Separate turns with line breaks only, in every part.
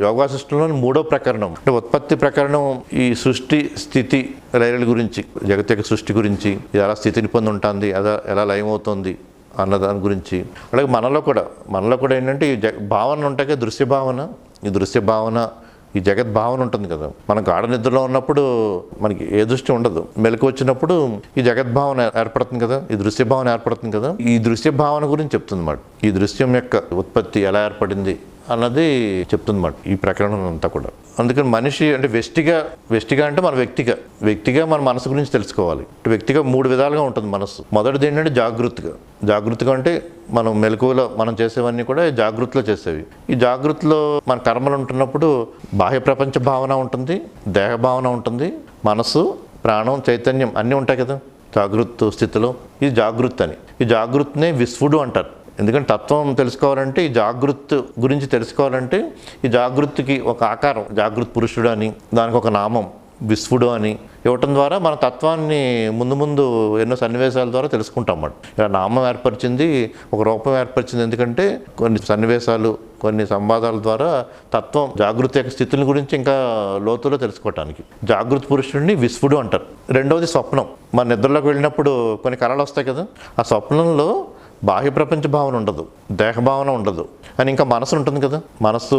యోగాశిష్టంలోని మూడో ప్రకరణం అంటే ఉత్పత్తి ప్రకరణం ఈ సృష్టి స్థితి లయల గురించి జగత్ యొక్క సృష్టి గురించి ఎలా స్థితిని పొంది ఉంటుంది అదా ఎలా లయమవుతుంది అన్న దాని గురించి. అలాగే మనలో కూడా మనలో కూడా ఏంటంటే ఈ జగ భావన ఉంటాయి కదా దృశ్య భావన. ఈ దృశ్య భావన ఈ జగత్ భావన ఉంటుంది కదా. మనం గాఢ నిద్రలో ఉన్నప్పుడు మనకి ఏ దృష్టి ఉండదు. మెలకు వచ్చినప్పుడు ఈ జగత్ భావన ఏర్పడుతుంది కదా ఈ దృశ్య భావన ఏర్పడుతుంది కదా. ఈ దృశ్య భావన గురించి చెప్తుంది మాట. ఈ దృశ్యం యొక్క ఉత్పత్తి ఎలా ఏర్పడింది అన్నది చెప్తుంది ఈ ప్రకరణం అంతా కూడా. అందుకని మనిషి అంటే వ్యక్తిగా వ్యక్తిగా అంటే మన వ్యక్తిగా వ్యక్తిగా మన మనసు గురించి తెలుసుకోవాలి. వ్యక్తిగా మూడు విధాలుగా ఉంటుంది మనసు మొదటిది ఏంటంటే జాగృతిగా. జాగృతిగా అంటే మనం మెలకువలో మనం చేసేవన్నీ కూడా జాగృతిలో చేసేవి. ఈ జాగృతిలో మన కర్మలు ఉంటున్నప్పుడు బాహ్య ప్రపంచ భావన ఉంటుంది దేహ భావన ఉంటుంది మనసు ప్రాణం చైతన్యం అన్నీ ఉంటాయి కదా జాగ్రత్త స్థితిలో. ఇది జాగృతి అని. ఈ జాగృతినే విశ్వడు అంటారు. ఎందుకంటే తత్వం తెలుసుకోవాలంటే ఈ జాగృత్ గురించి తెలుసుకోవాలంటే ఈ జాగృతికి ఒక ఆకారం జాగృత్ పురుషుడు అని దానికి ఒక నామం విశ్వడు అని ఇవ్వటం ద్వారా మన తత్వాన్ని ముందు ముందు ఎన్నో సన్నివేశాల ద్వారా తెలుసుకుంటాం అన్నమాట. ఇలా నామం ఏర్పరిచింది ఒక రూపం ఏర్పరిచింది ఎందుకంటే కొన్ని సన్నివేశాలు కొన్ని సంవాదాల ద్వారా తత్వం జాగృతి యొక్క స్థితుల గురించి ఇంకా లోతులో తెలుసుకోవటానికి. జాగృత పురుషుడిని విశ్వడు అంటారు. రెండవది స్వప్నం. మన నిద్రలోకి వెళ్ళినప్పుడు కొన్ని కళలు వస్తాయి కదా ఆ స్వప్నంలో బాహ్య ప్రపంచ భావన ఉండదు దేహ భావన ఉండదు. అని ఇంకా మనసు ఉంటుంది కదా. మనసు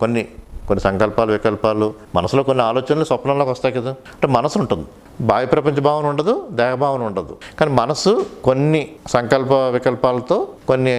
కొన్ని కొన్ని సంకల్పాలు వికల్పాలు మనసులో కొన్ని ఆలోచనలు స్వప్నంలోకి వస్తాయి కదా. అంటే మనసు ఉంటుంది. బాహ్య ప్రపంచ భావన ఉండదు దేహభావన ఉండదు. కానీ మనసు కొన్ని సంకల్ప వికల్పాలతో కొన్ని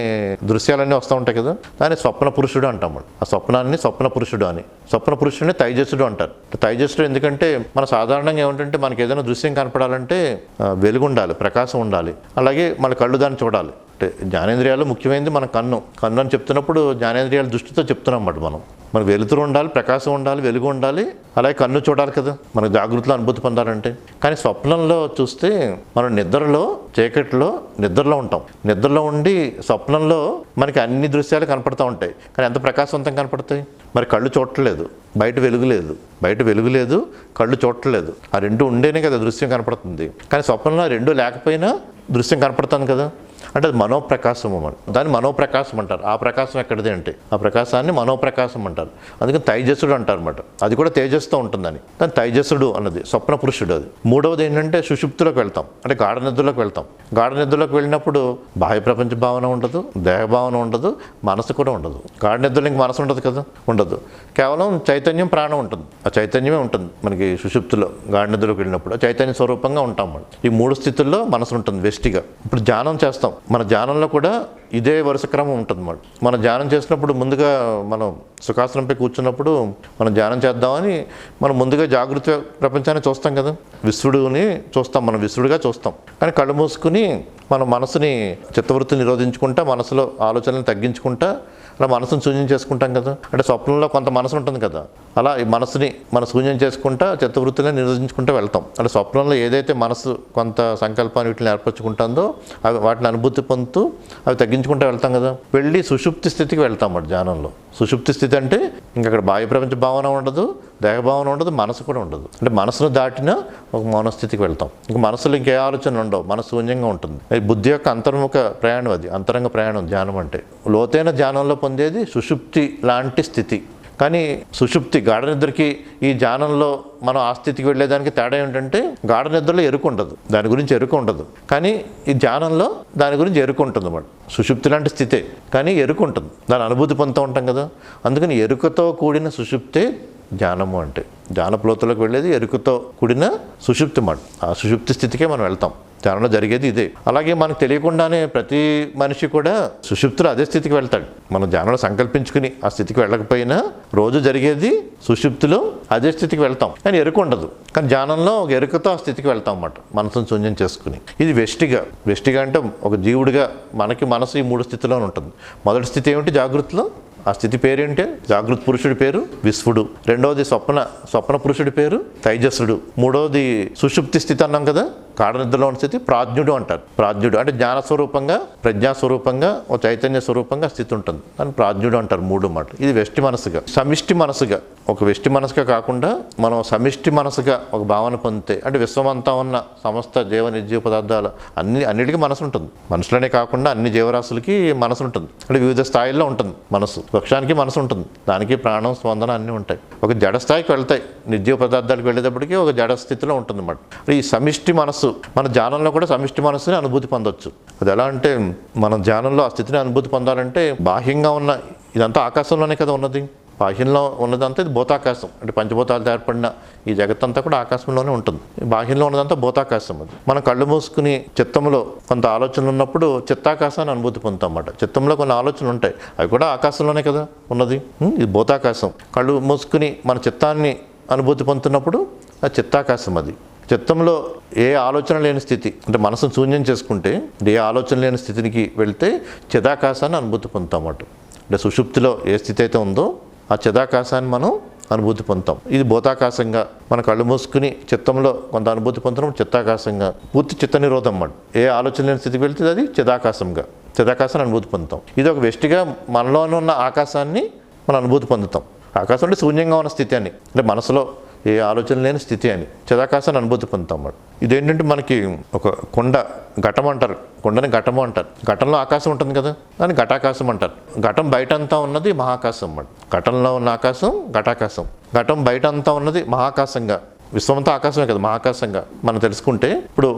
దృశ్యాలన్నీ వస్తూ ఉంటాయి కదా. దాన్ని స్వప్న పురుషుడు అంటాము ఆ స్వప్నాన్ని స్వప్న పురుషుడు అని. స్వప్న పురుషుడిని తైజస్సుడు అంటారు. తైజస్సుడు ఎందుకంటే మన సాధారణంగా ఏమిటంటే మనకి ఏదైనా దృశ్యం కనపడాలంటే వెలుగు ఉండాలి ప్రకాశం ఉండాలి. అలాగే మన కళ్ళు దాన్ని చూడాలి. అంటే జ్ఞానేంద్రియాలు ముఖ్యమైనది మన కన్ను. కన్ను అని చెప్తున్నప్పుడు జ్ఞానేంద్రియాల దృష్టితో చెప్తున్నాం అన్నమాట మనం. మన వెలుతురు ఉండాలి ప్రకాశం ఉండాలి వెలుగు ఉండాలి అలాగే కన్ను చూడాలి కదా. మనకు జాగ్రత్తలో అనుభూతి పొందాలంటే. కానీ స్వప్నంలో చూస్తే మనం నిద్రలో చీకట్లో నిద్రలో ఉంటాం. నిద్రలో ఉండి స్వప్నంలో మనకి అన్ని దృశ్యాలు కనపడుతూ ఉంటాయి. కానీ ఎంత ప్రకాశవంతం కనపడతాయి? మరి కళ్ళు చూడట్లేదు. బయట వెలుగు లేదు. బయట వెలుగు లేదు కళ్ళు చూడట్లేదు. ఆ రెండు ఉండేనే కదా దృశ్యం కనపడుతుంది. కానీ స్వప్నంలో రెండు లేకపోయినా దృశ్యం కనపడుతుంది కదా. అంటే అది మనోప్రకాశం అన్నమాట. దాన్ని మనోప్రకాశం అంటారు. ఆ ప్రకాశం ఎక్కడిది అంటే? ఆ ప్రకాశాన్ని మనోప్రకాశం అంటారు. అందుకని తైజస్సుడు అంటారు అనమాట అది కూడా తేజస్తో ఉంటుందని. దాని తైజస్సుడు అన్నది స్వప్న పురుషుడు అది. మూడవది ఏంటంటే సుషుప్తులకు వెళ్తాం. అంటే గాఢ నిద్రలోకి వెళ్తాం. గాఢ నిద్రలోకి వెళ్ళినప్పుడు బాహ్య ప్రపంచ భావన ఉండదు దేహ భావన ఉండదు మనసు కూడా ఉండదు. గాఢ నిద్రలో ఇంక మనసు ఉండదు కదా? ఉండదు. కేవలం చైతన్యం ప్రాణం ఉంటుంది. ఆ చైతన్యమే ఉంటుంది మనకి సుషుప్తిలో గాఢ నిద్రలోకి వెళ్ళినప్పుడు. చైతన్య స్వరూపంగా ఉంటాం మనం. ఈ మూడు స్థితుల్లో మనసు ఉంటుంది వెస్టిగా. ఇప్పుడు ధ్యానం చేస్తాం. మన ధ్యానంలో కూడా ఇదే వరుస క్రమం ఉంటుంది మాట మనం ధ్యానం చేసినప్పుడు ముందుగా మనం సుఖాసనంపై కూర్చున్నప్పుడు మనం ధ్యానం చేద్దామని మనం ముందుగా జాగృతి ప్రపంచాన్ని చూస్తాం కదా. విశ్వడుని చూస్తాం మనం విశ్వడుగా చూస్తాం. కానీ కళ్ళు మూసుకుని మన మనసుని చిత్తవృత్తిని నిరోధించుకుంటా మనసులో ఆలోచనలు తగ్గించుకుంటా అలా మనసును శూన్యం చేసుకుంటాం కదా. అంటే స్వప్నంలో కొంత మనసు ఉంటుంది కదా. అలా ఈ మనసుని మన శూన్యం చేసుకుంటా చిత్తవృత్తిని నిరోధించుకుంటూ వెళ్తాం. అంటే స్వప్నంలో ఏదైతే మనసు కొంత సంకల్పాన్ని వీటిని ఏర్పరచుకుంటుందో అవి వాటిని అనుభూతి పొందుతూ అవి తగ్గించుకుంటూ వెళ్తాం కదా. వెళ్ళి సుషుప్తి స్థితికి వెళ్తాం అన్నమాట ధ్యానంలో. సుషుప్తి స్థితి అంటే ఇంకా అక్కడ బాహ్య ప్రపంచ భావన ఉండదు దేహ భావన ఉండదు మనసు కూడా ఉండదు. అంటే మనసును దాటిన ఒక మౌనస్థితికి వెళ్తాం. ఇంకా మనసులో ఇంకే ఆలోచన ఉండవు. మనసు శూన్యంగా ఉంటుంది. బుద్ధి యొక్క అంతర్ముఖ ప్రయాణం అది. అంతరంగ ప్రయాణం ధ్యానం అంటే. లోతైన ధ్యానంలో పొందేది సుషుప్తి లాంటి స్థితి. కానీ సుషుప్తి గాఢ నిద్రకి ఈ ధ్యానంలో మనం ఆ స్థితికి వెళ్ళేదానికి తేడా ఏంటంటే గాఢ నిద్రలో ఎరుకు ఉండదు. దాని గురించి ఎరుకు ఉండదు. కానీ ఈ ధ్యానంలో దాని గురించి ఎరుకు ఉంటుంది అన్నమాట. సుషుప్తి లాంటి స్థితే. కానీ ఎరుకు ఉంటుంది. దాని అనుభూతి పొందుతూ ఉంటాం కదా. అందుకని ఎరుకతో కూడిన సుషుప్తే ధ్యానము అంటే. ధ్యానప్లోతులకు వెళ్ళేది ఎరుకతో కూడిన సుషుప్తి మాట ఆ సుషుప్తి స్థితికే మనం వెళ్తాం. ధ్యానంలో జరిగేది ఇదే. అలాగే మనకు తెలియకుండానే ప్రతి మనిషి కూడా సుషుప్తులు అదే స్థితికి వెళ్తాడు. మనం ధ్యానంలో సంకల్పించుకుని ఆ స్థితికి వెళ్ళకపోయినా రోజు జరిగేది సుషుప్తిలో అదే స్థితికి వెళ్తాం. కానీ ఎరుక ఉండదు. కానీ ధ్యానంలో ఒక ఎరుకతో ఆ స్థితికి వెళ్తాం అన్నమాట. మనసును శూన్యం చేసుకుని. ఇది వెష్టిగా. వెష్టిగా అంటే ఒక జీవుడిగా మనకి మనసు ఈ మూడు స్థితిలో ఉంటుంది. మొదటి స్థితి ఏమిటి? జాగృతిలో ఆ స్థితి పేరేంటి జాగృత పురుషుడి పేరు విశ్వడు. రెండవది స్వప్న స్వప్న పురుషుడి పేరు తైజస్సుడు మూడవది సుషుప్తి స్థితి అన్నాం కదా? కాడనిద్రలో ఉన్న స్థితి ప్రాజ్ఞుడు అంటారు. ప్రాజ్ఞుడు అంటే జ్ఞాన స్వరూపంగా ప్రజ్ఞా స్వరూపంగా ఒక చైతన్య స్వరూపంగా స్థితి ఉంటుంది. అని ప్రాజ్ఞుడు అంటారు మూడు మాట ఇది వెష్టి మనసుగా సమిష్టి మనసుగా. ఒక వెష్టి మనసుగా కాకుండా మనం సమిష్టి మనసుగా ఒక భావన పొందితే అంటే విశ్వమంతా ఉన్న సమస్త జీవ నిర్జీవ పదార్థాలు అన్ని అన్నిటికీ మనసు ఉంటుంది. మనుషులనే కాకుండా అన్ని జీవరాశులకి మనసు ఉంటుంది. అంటే వివిధ స్థాయిల్లో ఉంటుంది మనసు. వృక్షానికి మనసు ఉంటుంది. దానికి ప్రాణం స్పందన అన్నీ ఉంటాయి. ఒక జడ స్థాయికి వెళ్తాయి. నిర్జీవ పదార్థాలకు వెళ్ళేటప్పటికీ ఒక జడ స్థితిలో ఉంటుంది అన్నమాట. ఈ సమిష్టి మనస్సు మన ధ్యానంలో కూడా సమిష్టి మనస్సుని అనుభూతి పొందొచ్చు. అది ఎలా అంటే మన ధ్యానంలో ఆ స్థితిని అనుభూతి పొందాలంటే బాహ్యంగా ఉన్న ఇదంతా ఆకాశంలోనే కదా ఉన్నది. బాహ్యంలో ఉన్నదంతా ఇది భూతాకాశం. అంటే పంచభూతాలు ఏర్పడిన ఈ జగత్తంతా కూడా ఆకాశంలోనే ఉంటుంది. బాహ్యంలో ఉన్నదంతా భూతాకాశం అది. మనం కళ్ళు మూసుకుని చిత్తంలో కొంత ఆలోచనలు ఉన్నప్పుడు చిత్తాకాశాన్ని అనుభూతి పొందుతాం అన్నమాట. చిత్తంలో కొన్ని ఆలోచనలు ఉంటాయి. అవి కూడా ఆకాశంలోనే కదా ఉన్నది. ఇది భూతాకాశం. కళ్ళు మూసుకుని మన చిత్తాన్ని అనుభూతి పొందుతున్నప్పుడు అది చిత్తాకాశం అది. చిత్తంలో ఏ ఆలోచన లేని స్థితి అంటే మనసును శూన్యం చేసుకుంటే ఏ ఆలోచన లేని స్థితికి వెళ్తే చిదాకాశాన్ని అనుభూతి పొందుతాం అన్నమాట. అంటే సుషుప్తిలో ఏ స్థితి అయితే ఉందో ఆ చిదాకాశాన్ని మనం అనుభూతి పొందుతాం. ఇది భూతాకాశంగా మన కళ్ళు మూసుకుని చిత్తంలో కొంత అనుభూతి పొందడం చిత్తాకాశంగా. పూర్తి చిత్త నిరోధం అన్నమాట. ఏ ఆలోచన లేని స్థితికి వెళ్తే అది చిదాకాశంగా. చిదాకాశాన్ని అనుభూతి పొందుతాం. ఇది ఒక వెష్టిగా మనలోనే ఉన్న ఆకాశాన్ని మనం అనుభూతి పొందుతాం. ఆకాశం అంటే శూన్యంగా ఉన్న స్థితి అని. అంటే మనసులో ఏ ఆలోచన లేని స్థితి అని. చిదాకాశాన్ని అనుభూతి పొందుతాం అన్నమాట ఇదేంటంటే మనకి ఒక కొండ ఘటం అంటారు. కొండని ఘటము అంటారు. ఘటంలో ఆకాశం ఉంటుంది కదా? దాన్ని ఘటాకాశం అంటారు. ఘటం బయట అంతా ఉన్నది మహాకాశం అన్నమాట ఘటంలో ఉన్న ఆకాశం ఘటాకాశం. ఘటం బయట అంతా ఉన్నది మహాకాశంగా. విశ్వమంతా ఆకాశమే కదా మహాకాశంగా మనం తెలుసుకుంటే ఇప్పుడు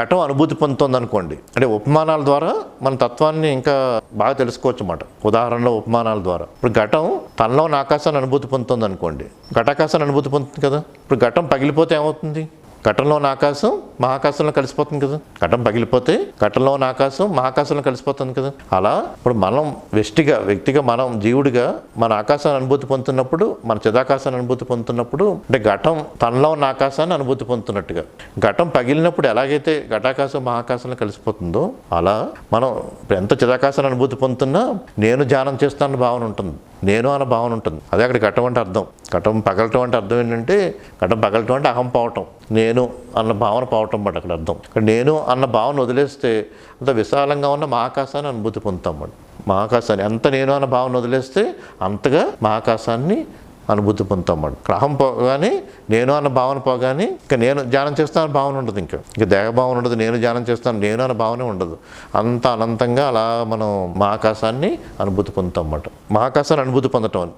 ఘటం అనుభూతి పొందుతుంది అనుకోండి అంటే ఉపమానాల ద్వారా మన తత్వాన్ని ఇంకా బాగా తెలుసుకోవచ్చు అన్నమాట ఉదాహరణలో ఉపమానాల ద్వారా. ఇప్పుడు ఘటం తనలో ఉన్న ఆకాశాన్ని అనుభూతి పొందుతుంది అనుకోండి ఘటాకాశాన్ని అనుభూతి పొందుతుంది కదా. ఇప్పుడు ఘటం పగిలిపోతే ఏమవుతుంది? ఘటంలో ఉన్న ఆకాశం మహాకాశంలో కలిసిపోతుంది కదా. ఘటం పగిలిపోతే ఘటంలో ఉన్న ఆకాశం మహాకాశంలో కలిసిపోతుంది కదా. అలా ఇప్పుడు మనం వ్యష్టిగా వ్యక్తిగా మనం జీవుడిగా మన ఆకాశాన్ని అనుభూతి పొందుతున్నప్పుడు మన చిదాకాశాన్ని అనుభూతి పొందుతున్నప్పుడు అంటే ఘటం తనలో ఉన్న ఆకాశాన్ని అనుభూతి పొందుతున్నట్టుగా. ఘటం పగిలినప్పుడు ఎలాగైతే ఘటాకాశం మహాకాశంలో కలిసిపోతుందో అలా మనం ఎంత చిదాకాశాన్ని అనుభూతి పొందుతున్నా నేను ధ్యానం చేస్తానన్న భావన ఉంటుంది. నేను అన్న భావన ఉంటుంది. అదే అక్కడ ఘటం అంటే అర్థం. ఘటం పగలటం అంటే అర్థం ఏంటంటే ఘటం పగలటం అంటే అహం పోవటం. నేను అన్న భావన పోవటం బట్ అక్కడ అర్థం. ఇక్కడ నేను అన్న భావన వదిలేస్తే అంత విశాలంగా ఉన్న మహాకాశాన్ని అనుభూతి పొందుతాం మనం. మహాకాశాన్ని ఎంత నేను అన్న భావన వదిలేస్తే అంతగా మహాకాశాన్ని అనుభూతి పొందుతాం గ్రహం పోగానే నేను అన్న భావన పోగానే ఇంకా నేను ధ్యానం చేస్తాను భావన ఉండదు ఇంకా. ఇంకా దేహ భావన ఉండదు నేను ధ్యానం చేస్తాను నేను అన్న భావనే ఉండదు. అంత అనంతంగా అలా మనం మహాకాశాన్ని అనుభూతి పొందుతాం అన్నమాట మహాకాశాన్ని అనుభూతి పొందటం అని.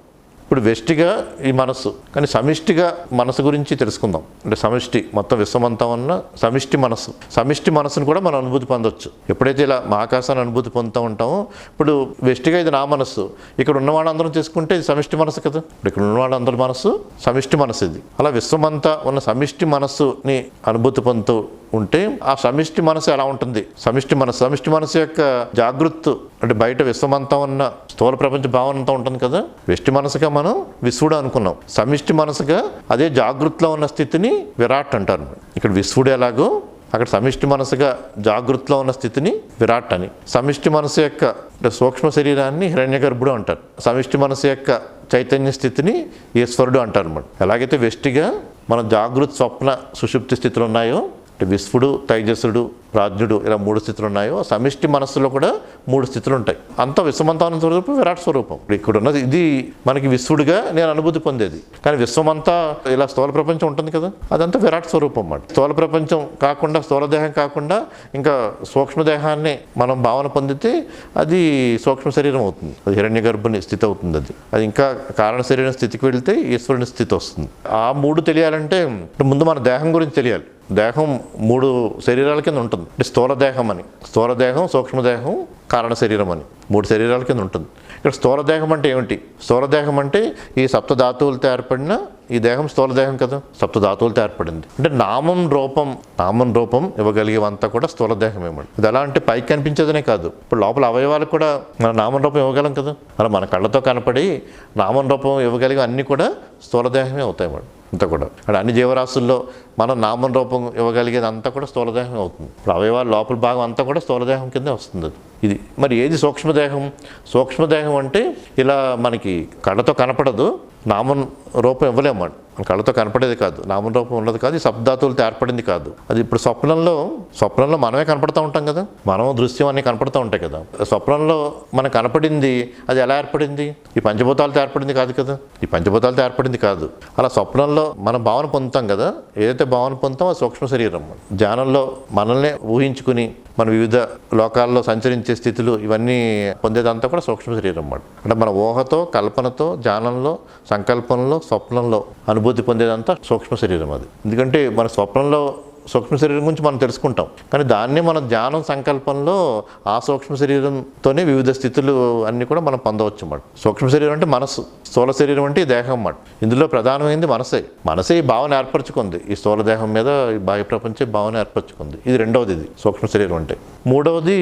ఇప్పుడు వెస్టిగా ఈ మనస్సు కానీ సమిష్టిగా మనసు గురించి తెలుసుకుందాం. అంటే సమిష్టి మొత్తం విశ్వమంతా ఉన్న సమిష్టి మనస్సు. సమిష్టి మనసును కూడా మనం అనుభూతి పొందొచ్చు. ఎప్పుడైతే ఇలా మహాకాశాన్ని అనుభూతి పొందుతూ ఉంటామో ఇప్పుడు వెస్టిగా ఇది నా మనస్సు. ఇక్కడ ఉన్న వాళ్ళందరం చేసుకుంటే ఇది సమిష్టి మనస్సు కదా? ఇప్పుడు ఇక్కడ ఉన్న వాళ్ళందరి మనస్సు సమిష్టి మనస్సు ఇది. అలా విశ్వమంతా ఉన్న సమిష్టి మనస్సుని అనుభూతి పొందుతూ ఉంటే ఆ సమిష్టి మనసు ఎలా ఉంటుంది? సమిష్టి మనసు సమిష్టి మనసు యొక్క జాగృత్ అంటే బయట విశ్వమంతా ఉన్న స్థూల ప్రపంచ భావన అంతా ఉంటుంది కదా? వెస్టి మనసుగా మనం విశ్వడు అనుకున్నాం. సమిష్టి మనసుగా అదే జాగృతిలో ఉన్న స్థితిని విరాట్ అంటారు. ఇక్కడ విశ్వడు ఎలాగో అక్కడ సమిష్టి మనసుగా జాగృతిలో ఉన్న స్థితిని విరాట్ అని. సమిష్టి మనసు యొక్క సూక్ష్మ శరీరాన్ని హిరణ్య గర్భుడు అంటారు. సమిష్టి మనసు యొక్క చైతన్య స్థితిని ఈశ్వరుడు అంటారు. అనమాట ఎలాగైతే వెష్టిగా మన జాగృత స్వప్న సుషుప్తి స్థితులు ఉన్నాయో అంటే విశ్వడు తైజసుడు రాజ్యుడు ఇలా మూడు స్థితులు ఉన్నాయో సమిష్టి మనస్సులో కూడా మూడు స్థితులు ఉంటాయి. అంత విశ్వమంతాన స్వరూపం విరాట్ స్వరూపం. ఇక్కడ ఉన్నది. ఇది మనకి విశ్వడుగా నేను అనుభూతి పొందేది. కానీ విశ్వమంతా ఇలా స్థూల ప్రపంచం ఉంటుంది కదా? అదంతా విరాట్ స్వరూపం అన్నమాట. స్థూల ప్రపంచం కాకుండా స్థూలదేహం కాకుండా ఇంకా సూక్ష్మదేహాన్ని మనం భావన పొందితే అది సూక్ష్మ శరీరం అవుతుంది. అది హిరణ్య గర్భుని స్థితి అవుతుంది అది. అది ఇంకా కారణ శరీరం స్థితికి వెళితే ఈశ్వరుని స్థితి వస్తుంది. ఆ మూడు తెలియాలంటే ముందు మన దేహం గురించి తెలియాలి. దేహం మూడు శరీరాల కింద ఉంటుంది. అంటే స్థూల దేహం అని. స్థూల దేహం సూక్ష్మదేహం కారణ శరీరం అని. మూడు శరీరాల కింద ఉంటుంది. ఇక్కడ స్థూల దేహం అంటే ఏమిటి? స్థూల దేహం అంటే ఈ సప్త ధాతువులతో ఏర్పడిన ఈ దేహం స్థూల దేహం కదా. సప్త ధాతువులతో ఏర్పడింది అంటే నామం రూపం నామం రూపం ఇవ్వగలిగేవంతా కూడా స్థూల దేహం ఇవ్వండి ఇది ఎలా అంటే పైకి కనిపించేదనే కాదు. ఇప్పుడు లోపల అవయవాలకు కూడా మన నామం రూపం ఇవ్వగలం కదా. అలా మన కళ్ళతో కనపడి నామం రూపం ఇవ్వగలిగే అన్నీ కూడా స్థూల దేహమే అవుతాయి మేడం అంతా కూడా. అంటే అన్ని జీవరాశుల్లో మనం నామం రూపం ఇవ్వగలిగేది అంతా కూడా స్థూలదేహం అవుతుంది. ఇప్పుడు అవయవాల లోపల భాగం అంతా కూడా స్థూలదేహం కిందే వస్తుంది ఇది మరి ఏది సూక్ష్మదేహం? సూక్ష్మదేహం అంటే ఇలా మనకి కళ్ళతో కనపడదు. నామం రూపం ఇవ్వలేము మనం. మన కళ్ళతో కనపడేది కాదు. నామరూపం ఉన్నది కాదు. శబ్దాతులతో ఏర్పడింది కాదు. అది ఇప్పుడు స్వప్నంలో స్వప్నంలో మనమే కనపడతా ఉంటాం కదా. మనం దృశ్యం అన్నీ కనపడుతూ ఉంటాయి కదా. స్వప్నంలో మనకు కనపడింది అది ఎలా ఏర్పడింది? ఈ పంచభూతాలతో ఏర్పడింది కాదు కదా. ఈ పంచభూతాలతో ఏర్పడింది కాదు. అలా స్వప్నంలో మనం భావన పొందుతాం కదా. ఏదైతే భావన పొందుతామో అది సూక్ష్మ శరీరం. ధ్యానంలో మనల్ని ఊహించుకుని మన వివిధ లోకాల్లో సంచరించే స్థితులు ఇవన్నీ పొందేదంతా కూడా సూక్ష్మ శరీరం అన్నమాట. అంటే మన ఊహతో కల్పనతో ధ్యానంలో సంకల్పంలో స్వప్నంలో అనుభూతి పొందేదంతా సూక్ష్మ శరీరం అది. ఎందుకంటే మన స్వప్నంలో సూక్ష్మ శరీరం గురించి మనం తెలుసుకుంటాం. కానీ దాన్ని మన ధ్యానం సంకల్పంలో ఆ సూక్ష్మ శరీరంతోనే వివిధ స్థితులు అన్నీ కూడా మనం పొందవచ్చు అన్నమాట. సూక్ష్మ శరీరం అంటే మనసు స్థూల శరీరం అంటే ఈ దేహం అన్నమాట. ఇందులో ప్రధానమైంది మనసే. మనసే ఈ భావన ఏర్పరచుకుంది. ఈ స్థూల దేహం మీద ఈ బాహ్య ప్రపంచ భావన ఏర్పరచుకుంది. ఇది రెండవది ఇది సూక్ష్మ శరీరం అంటే. మూడవది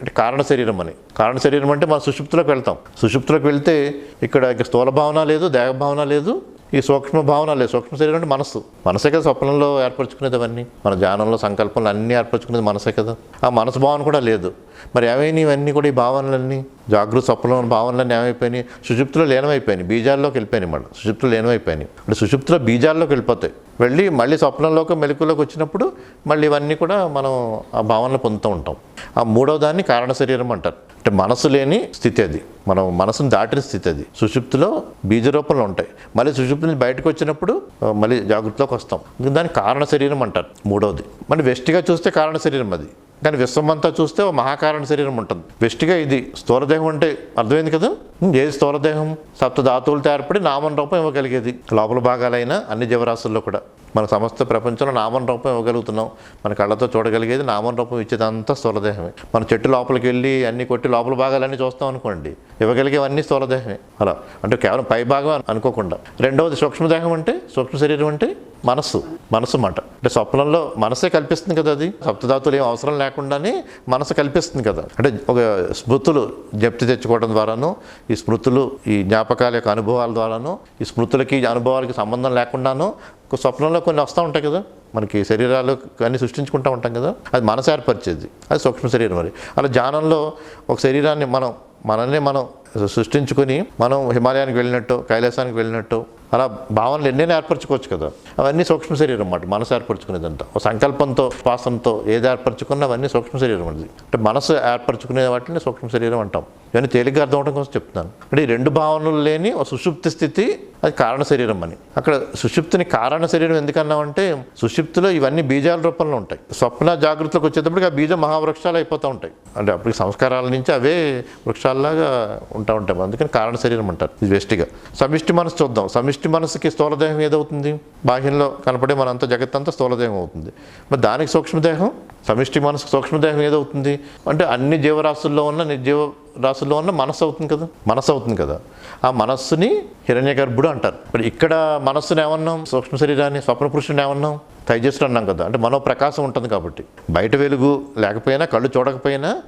అంటే కారణ శరీరం అని. కారణ శరీరం అంటే మనం సుషుప్తిలోకి వెళ్తాం. సుషుప్తిలోకి వెళ్తే ఇక్కడ స్థూల భావన లేదు దేహ భావన లేదు ఈ సూక్ష్మ భావన లేదు. సూక్ష్మ శరీరం అంటే మనస్సు. మనసే కదా స్వప్నంలో ఏర్పరచుకునేది అవన్నీ. మన ధ్యానంలో సంకల్పంలో అన్నీ ఏర్పరచుకునేది మనసే కదా. ఆ మనసు భావన కూడా లేదు. మరి ఏమైనా ఇవన్నీ కూడా ఈ భావనలన్నీ జాగృత స్వప్నంలో భావనలన్నీ ఏమైపోయినాయి? సుషుప్తిలో లీనమైపోయినాయి బీజాల్లోకి వెళ్ళిపోయినాయి మళ్ళీ. సుషుప్తిలో లీనమైపోయినాయి. అంటే సుషుప్తిలో బీజాల్లోకి వెళ్ళిపోతాయి. వెళ్ళి మళ్ళీ స్వప్నంలోకి మెలకులోకి వచ్చినప్పుడు మళ్ళీ ఇవన్నీ కూడా మనం ఆ భావనలు పొందుతూ ఉంటాం. ఆ మూడవ దాన్ని కారణ శరీరం అంటారు. అంటే మనసు లేని స్థితి అది. మనం మనసును దాటిన స్థితి అది. సుషుప్తిలో బీజ రూపంలో ఉంటాయి. మళ్ళీ సుషుప్తి నుంచి బయటకు వచ్చినప్పుడు మళ్ళీ జాగ్రత్తలోకి వస్తాం. దానికి దాన్ని కారణ శరీరం అంటారు మూడవది మళ్ళీ వెస్ట్గా చూస్తే కారణ శరీరం అది. కానీ విశ్వమంతా చూస్తే మహాకారణ శరీరం ఉంటుంది. బెస్ట్గా ఇది స్థూలదేహం అంటే అర్థమైంది కదా? ఏది స్థూలదేహం సప్త ధాతువులతో ఏర్పడి నామం రూపం ఇవ్వగలిగేది. లోపల భాగాలైన అన్ని జీవరాశుల్లో కూడా మన సమస్త ప్రపంచంలో నామం రూపం ఇవ్వగలుగుతున్నాం. మన కళ్ళతో చూడగలిగేది నామం రూపం ఇచ్చేదంతా స్థూలదేహమే. మన చెట్టు లోపలికి వెళ్ళి అన్ని కొట్టి లోపల భాగాలన్నీ చూస్తాం అనుకోండి ఇవ్వగలిగేవన్నీ స్థూలదేహమే. అలా. అంటే కేవలం పై భాగం అనుకోకుండా. రెండవది సూక్ష్మదేహం అంటే సూక్ష్మ శరీరం అంటే మనస్సు. మనసు మాట. అంటే స్వప్నంలో మనసే కల్పిస్తుంది కదా అది. సప్తధాతులు ఏం అవసరం లేకుండానే మనసు కల్పిస్తుంది కదా. అంటే ఒక స్మృతులు జప్తి తెచ్చుకోవడం ద్వారాను ఈ స్మృతులు ఈ జ్ఞాపకాల యొక్క అనుభవాల ద్వారాను ఈ స్మృతులకి ఈ అనుభవాలకి సంబంధం లేకుండాను ఒక స్వప్నంలో కొన్ని వస్తూ ఉంటాయి కదా. మనకి శరీరాలు అన్ని సృష్టించుకుంటూ ఉంటాం కదా. అది మనసు ఏర్పరిచేది. అది సూక్ష్మ శరీరం మరి. అలా ధ్యానంలో ఒక శరీరాన్ని మనం మనల్ని మనం సృష్టించుకుని మనం హిమాలయానికి వెళ్ళినట్టు కైలాసానికి వెళ్ళినట్టు అలా భావనలు ఎన్నైనా ఏర్పరచుకోవచ్చు కదా. అవన్నీ సూక్ష్మ శరీరం అన్నమాట. మనసు ఏర్పరచుకునేదంతా. ఒక సంకల్పంతో శ్వాసంతో ఏది ఏర్పరచుకున్నా అవన్నీ సూక్ష్మ శరీరం అనేది అంటే మనసు ఏర్పరచుకునే వాటిని సూక్ష్మ శరీరం అంటాం. ఇవన్నీ తేలిగ్గా అర్థం అవడం కోసం చెప్తున్నాను. అంటే ఈ రెండు భావనలు లేని ఒక సుషుప్తి స్థితి అది కారణ శరీరం అని. అక్కడ సుషుప్తిని కారణ శరీరం ఎందుకన్నామంటే సుషుప్తిలో ఇవన్నీ బీజాల రూపంలో ఉంటాయి. స్వప్న జాగ్రత్తలకు వచ్చేటప్పటికి ఆ బీజం మహావృక్షాలు అయిపోతూ ఉంటాయి. అంటే అప్పటికి సంస్కారాల నుంచి అవే వృక్షాల్లాగా ఉంటా ఉంటాయి. అందుకని కారణ శరీరం అంటారు. ఇది వెస్ట్గా. సమిష్టి మనసు చూద్దాం. సమిష్టి మనసుకి స్థూలదేహం ఏదవుతుంది? బాహ్యంలో కనపడే మనంతా జగత్తంతా స్థూలదేహం అవుతుంది. మరి దానికి సూక్ష్మదేహం? సమిష్టి మనసు సూక్ష్మదేహం ఏదవుతుంది అంటే అన్ని జీవరాశుల్లో ఉన్న నిర్జీవ రాశుల్లో ఉన్న మనసు అవుతుంది కదా? మనసు అవుతుంది కదా. ఆ మనస్సుని హిరణ్య గర్భుడు అంటారు. మరి ఇక్కడ మనస్సుని ఏమన్నాం? సూక్ష్మ శరీరాన్ని స్వప్న పురుషుని ఏమన్నాం? తైజస్సుడు అన్నాం కదా. అంటే మనో ప్రకాశం ఉంటుంది కాబట్టి. బయట వెలుగు లేకపోయినా కళ్ళు చూడకపోయినా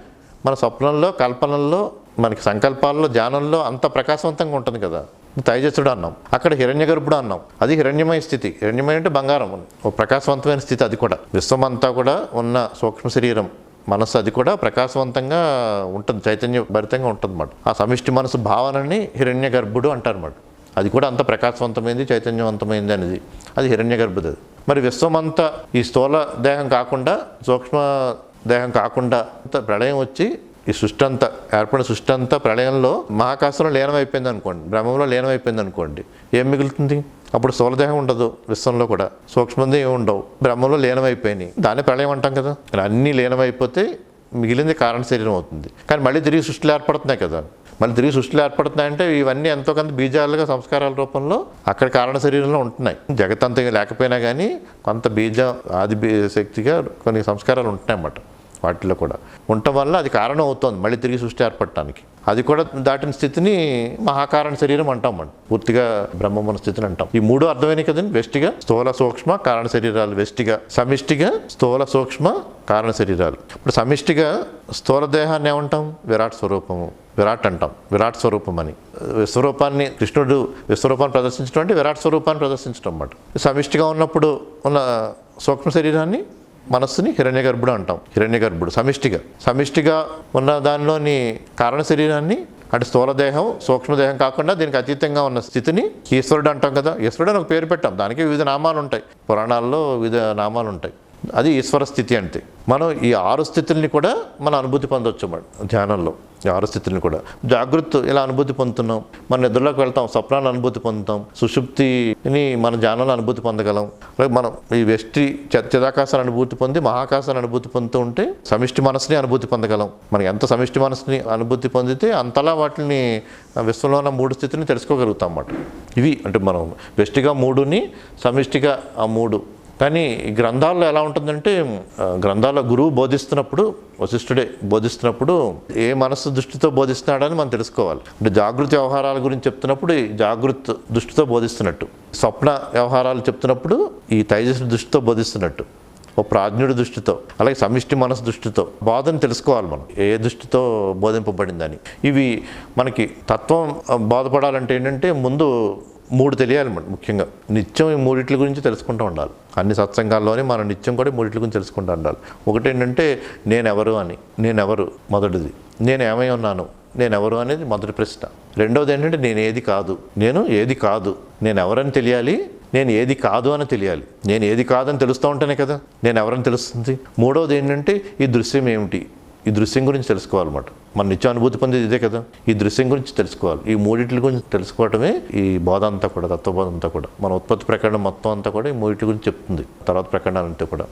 మన స్వప్నంలో కల్పనల్లో మనకి సంకల్పాల్లో ధ్యానంలో అంత ప్రకాశవంతంగా ఉంటుంది కదా. తైజసుడు అన్నాం. అక్కడ హిరణ్య గర్భుడు అన్నాం. అది హిరణ్యమయ స్థితి. హిరణ్యమయ అంటే బంగారం. ఓ ప్రకాశవంతమైన స్థితి అది కూడా. విశ్వమంతా కూడా ఉన్న సూక్ష్మ శరీరం. మనసు అది కూడా ప్రకాశవంతంగా ఉంటుంది. చైతన్య భరితంగా ఉంటుంది అన్నమాట ఆ సమిష్టి మనసు భావనని హిరణ్య గర్భుడు అంటారు అది కూడా అంత ప్రకాశవంతమైంది చైతన్యవంతమైంది అనేది. అది హిరణ్య గర్భుడు అది. మరి విశ్వమంతా ఈ స్థూల దేహం కాకుండా సూక్ష్మ దేహం కాకుండా అంత ప్రళయం వచ్చి ఈ సృష్టి అంతా ఏర్పడిన సృష్టి అంతా ప్రళయంలో మహాకాశంలో లీనమైపోయింది అనుకోండి బ్రహ్మంలో లీనమైపోయింది అనుకోండి ఏం మిగులుతుంది? అప్పుడు స్థూలదేహం ఉండదు విశ్వంలో కూడా సూక్ష్మంది ఏమి ఉండవు బ్రహ్మంలో లీనమైపోయినాయి. దాన్ని ప్రళయం అంటాం కదా. అన్నీ లీనమైపోతే మిగిలింది కారణ శరీరం అవుతుంది. కానీ మళ్ళీ తిరిగి సృష్టిలో ఏర్పడుతున్నాయి కదా. మళ్ళీ తిరిగి సృష్టిలో ఏర్పడుతున్నాయంటే ఇవన్నీ ఎంతో కొంత బీజాలుగా సంస్కారాల రూపంలో అక్కడ కారణ శరీరంలో ఉంటున్నాయి. జగత్తంతా లేకపోయినా కానీ కొంత బీజం ఆది శక్తిగా కొన్ని సంస్కారాలు ఉంటున్నాయి అన్నమాట. వాటిలో కూడా. ఉండటం వల్ల అది కారణం అవుతుంది మళ్ళీ తిరిగి సృష్టి ఏర్పడటానికి. అది కూడా దాటిన స్థితిని మహాకారణ శరీరం అంటాం మనం. పూర్తిగా బ్రహ్మమున స్థితిని అంటాం. ఈ మూడు అర్థమైనవి కదండి వెస్టిగా స్థూల సూక్ష్మ కారణ శరీరాలు వెస్టిగా సమిష్టిగా స్థూల సూక్ష్మ కారణ శరీరాలు. ఇప్పుడు సమిష్టిగా స్థూల దేహాన్ని ఏమంటాం? విరాట్ స్వరూపము. విరాట్ అంటాం. విరాట్ స్వరూపం అని. విశ్వరూపాన్ని కృష్ణుడు విశ్వరూపాన్ని ప్రదర్శించడం అంటే విరాట్ స్వరూపాన్ని ప్రదర్శించడం అన్నమాట. సమిష్టిగా ఉన్నప్పుడు ఉన్న సూక్ష్మ శరీరాన్ని మనస్సుని హిరణ్య గర్భుడు అంటాం. హిరణ్య గర్భుడు సమిష్టిగా. సమిష్టిగా ఉన్న దానిలోని కారణ శరీరాన్ని అంటే స్థూలదేహం సూక్ష్మదేహం కాకుండా దీనికి అతీతంగా ఉన్న స్థితిని ఈశ్వరుడు అంటాం కదా. ఈశ్వరుడు అని ఒక పేరు పెట్టాం. దానికి వివిధ నామాలు ఉంటాయి. పురాణాల్లో వివిధ నామాలు ఉంటాయి. అది ఈశ్వర స్థితి అంటే. మనం ఈ ఆరు స్థితుల్ని కూడా మనం అనుభూతి పొందొచ్చు మనం ధ్యానంలో. ఈ ఆరు స్థితుల్ని కూడా. జాగ్రత్త ఇలా అనుభూతి పొందుతున్నాం? మన నిద్రలోకి వెళ్తాం స్వప్నాన్ని అనుభూతి పొందుతాం సుషుప్తిని మన ధ్యానంలో అనుభూతి పొందగలం. మనం ఈ వెష్టి చ- చిదాకాశాన్ని అనుభూతి పొంది మహాకాశాన్ని అనుభూతి పొందుతూ ఉంటే సమిష్టి మనసుని అనుభూతి పొందగలం. మనం ఎంత సమిష్టి మనసుని అనుభూతి పొందితే అంతలా వాటిని విశ్వంలో ఉన్న మూడు స్థితిని తెలుసుకోగలుగుతాం అన్నమాట. ఇవి అంటే మనం వెష్టిగా మూడుని సమిష్టిగా ఆ మూడు కానీ ఈ గ్రంథాల్లో ఎలా ఉంటుందంటే ఆ, గ్రంథాల్లో గురువు బోధిస్తున్నప్పుడు వశిష్ఠుడే బోధిస్తున్నప్పుడు ఏ మనస్సు దృష్టితో బోధిస్తున్నాడని మనం తెలుసుకోవాలి. అంటే జాగృతి వ్యవహారాల గురించి చెప్తున్నప్పుడు ఈ జాగృత్ దృష్టితో బోధిస్తున్నట్టు. స్వప్న వ్యవహారాలు చెప్తున్నప్పుడు ఈ తైజస్ దృష్టితో బోధిస్తున్నట్టు. ఓ ప్రాజ్ఞుడి దృష్టితో అలాగే సమిష్టి మనసు దృష్టితో బోధన తెలుసుకోవాలి మనం. ఏ దృష్టితో బోధింపబడిందని. ఇవి మనకి తత్వం బోధపడాలంటే ఏంటంటే ముందు మూడు తెలియాలి మనం ముఖ్యంగా. నిత్యం ఈ మూడిట్ల గురించి తెలుసుకుంటూ ఉండాలి. అన్ని సత్సంగాల్లోనే మనం నిత్యం కూడా ఈ మూడిట్ల గురించి తెలుసుకుంటూ ఉండాలి. ఒకటి ఏంటంటే నేనెవరు అని. నేనెవరు? మొదటిది. నేను ఏమై ఉన్నాను? నేనెవరు అనేది మొదటి ప్రశ్న. రెండవది ఏంటంటే నేను ఏది కాదు. నేను ఏది కాదు. నేను ఎవరని తెలియాలి? నేను ఏది కాదు అని తెలియాలి. నేను ఏది కాదని తెలుస్తూ ఉంటానే కదా. నేను ఎవరని తెలుస్తుంది? మూడవది ఏంటంటే ఈ దృశ్యం ఏమిటి? ఈ దృశ్యం గురించి తెలుసుకోవాలన్నమాట. మన నిత్యానుభూతి పొందేది ఇదే కదా. ఈ దృశ్యం గురించి తెలుసుకోవాలి. ఈ మూడింటి గురించి తెలుసుకోవటమే ఈ బోధ అంతా కూడా తత్వబోధ అంతా కూడా. మన ఉత్పత్తి ప్రకటన మొత్తం అంతా కూడా ఈ మూడింటి గురించి చెప్తుంది. తర్వాత ప్రకరణాలంటే కూడా.